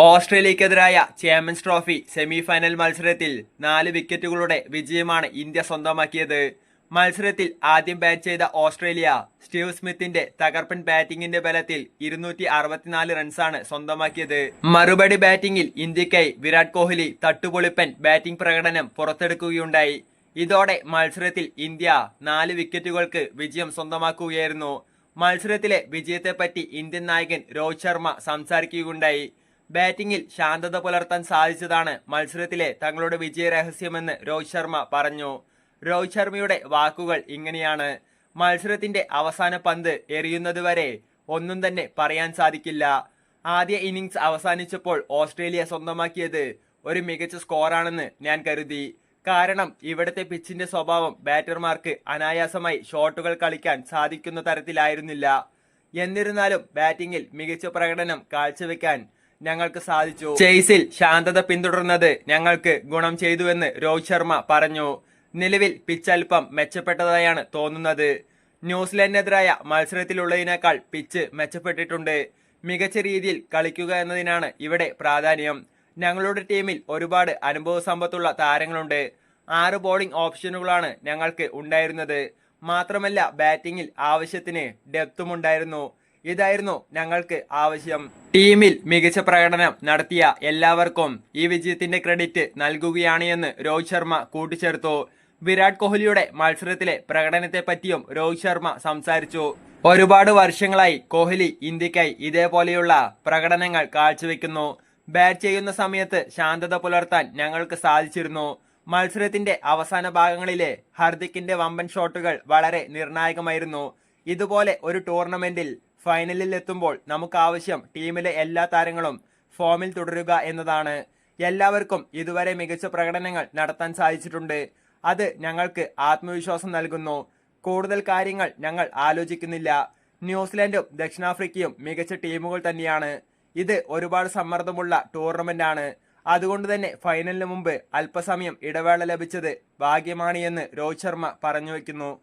ഓസ്ട്രേലിയക്കെതിരായ champions trophy semi final മത്സരത്തിൽ നാല് വിക്കറ്റുകളുടെ വിജയമാണ് ഇന്ത്യ സ്വന്തമാക്കിയത്. മത്സരത്തിൽ ആദ്യം ബാറ്റ് ചെയ്ത ഓസ്ട്രേലിയ സ്റ്റീവ് സ്മിത്തിന്റെ തകർപ്പൻ ബാറ്റിംഗിന്റെ ബലത്തിൽ ഇരുന്നൂറ്റി അറുപത്തിനാല് റൺസാണ് സ്വന്തമാക്കിയത്. മറുപടി ബാറ്റിംഗിൽ ഇന്ത്യക്കായി വിരാട് കോഹ്ലി തട്ടുപൊളിപ്പൻ ബാറ്റിംഗ് പ്രകടനം പുറത്തെടുക്കുകയുണ്ടായി. ഇതോടെ മത്സരത്തിൽ ഇന്ത്യ നാല് വിക്കറ്റുകൾക്ക് വിജയം സ്വന്തമാക്കുകയായിരുന്നു. മത്സരത്തിലെ വിജയത്തെപ്പറ്റി ഇന്ത്യൻ നായകൻ രോഹിത് ശർമ്മ സംസാരിക്കുകയുണ്ടായി. ബാറ്റിംഗിൽ ശാന്തത പുലർത്താൻ സാധിച്ചതാണ് മത്സരത്തിലെ തങ്ങളുടെ വിജയ രഹസ്യമെന്ന് രോഹിത് ശർമ്മ പറഞ്ഞു. രോഹിത് ശർമ്മയുടെ വാക്കുകൾ ഇങ്ങനെയാണ്. മത്സരത്തിന്റെ അവസാന പന്ത് എറിയുന്നതുവരെ ഒന്നും തന്നെ പറയാൻ സാധിക്കില്ല. ആദ്യ ഇന്നിംഗ്സ് അവസാനിച്ചപ്പോൾ ഓസ്ട്രേലിയ സ്വന്തമാക്കിയത് ഒരു മികച്ച സ്കോറാണെന്ന് ഞാൻ കരുതി. കാരണം ഇവിടുത്തെ പിച്ചിന്റെ സ്വഭാവം ബാറ്റർമാർക്ക് അനായാസമായി ഷോട്ടുകൾ കളിക്കാൻ സാധിക്കുന്ന തരത്തിലായിരുന്നില്ല. എന്നിരുന്നാലും ബാറ്റിംഗിൽ മികച്ച പ്രകടനം കാഴ്ചവെക്കാൻ ഞങ്ങൾക്ക് സാധിച്ചു. ചേസിൽ ശാന്തത പിന്തുടർന്നത് ഞങ്ങൾക്ക് ഗുണം ചെയ്തുവെന്ന് രോഹിത് ശർമ്മ പറഞ്ഞു. നിലവിൽ പിച്ചൽപ്പം മെച്ചപ്പെട്ടതായാണ് തോന്നുന്നത്. ന്യൂസിലൻഡിനെതിരായ മത്സരത്തിലുള്ളതിനേക്കാൾ പിച്ച് മെച്ചപ്പെട്ടിട്ടുണ്ട്. മികച്ച രീതിയിൽ കളിക്കുക എന്നതിനാണ് ഇവിടെ പ്രാധാന്യം. ഞങ്ങളുടെ ടീമിൽ ഒരുപാട് അനുഭവ സമ്പത്തുള്ള താരങ്ങളുണ്ട്. ആറ് ബോളിംഗ് ഓപ്ഷനുകളാണ് ഞങ്ങൾക്ക് ഉണ്ടായിരുന്നത്. മാത്രമല്ല ബാറ്റിംഗിൽ ആവശ്യത്തിന് ഡെപ്തും ഉണ്ടായിരുന്നു. ഇതായിരുന്നു ഞങ്ങൾക്ക് ആവശ്യം. ടീമിൽ മികച്ച പ്രകടനം നടത്തിയ എല്ലാവർക്കും ഈ വിജയത്തിന്റെ ക്രെഡിറ്റ് നൽകുകയാണ് എന്ന് രോഹിത് ശർമ്മ കൂട്ടിച്ചേർത്തു. വിരാട് കോഹ്ലിയുടെ മത്സരത്തിലെ പ്രകടനത്തെ പറ്റിയും രോഹിത് ശർമ്മ സംസാരിച്ചു. ഒരുപാട് വർഷങ്ങളായി കോഹ്ലി ഇന്ത്യക്കായി ഇതേപോലെയുള്ള പ്രകടനങ്ങൾ കാഴ്ചവെക്കുന്നു. ബാറ്റ് ചെയ്യുന്ന സമയത്ത് ശാന്തത പുലർത്താൻ ഞങ്ങൾക്ക് സാധിച്ചിരുന്നു. മത്സരത്തിന്റെ അവസാന ഭാഗങ്ങളിലെ ഹർദിക്കിന്റെ വമ്പൻ ഷോട്ടുകൾ വളരെ നിർണായകമായിരുന്നു. ഇതുപോലെ ഒരു ടൂർണമെന്റിൽ ഫൈനലിൽ എത്തുമ്പോൾ നമുക്ക് ആവശ്യം ടീമിലെ എല്ലാ താരങ്ങളും ഫോമിൽ തുടരുക എന്നതാണ്. എല്ലാവർക്കും ഇതുവരെ മികച്ച പ്രകടനങ്ങൾ നടത്താൻ സാധിച്ചിട്ടുണ്ട്. അത് ഞങ്ങൾക്ക് ആത്മവിശ്വാസം നൽകുന്നു. കൂടുതൽ കാര്യങ്ങൾ ഞങ്ങൾ ആലോചിക്കുന്നില്ല. ന്യൂസിലൻഡും ദക്ഷിണാഫ്രിക്കയും മികച്ച ടീമുകൾ തന്നെയാണ്. ഇത് ഒരുപാട് സമ്മർദ്ദമുള്ള ടൂർണമെന്റ് ആണ് അതുകൊണ്ട് തന്നെ ഫൈനലിന് മുമ്പ് അല്പസമയം ഇടവേള ലഭിച്ചത് ഭാഗ്യമാണ് എന്ന് രോഹിത് ശർമ്മ പറഞ്ഞു വെക്കുന്നു.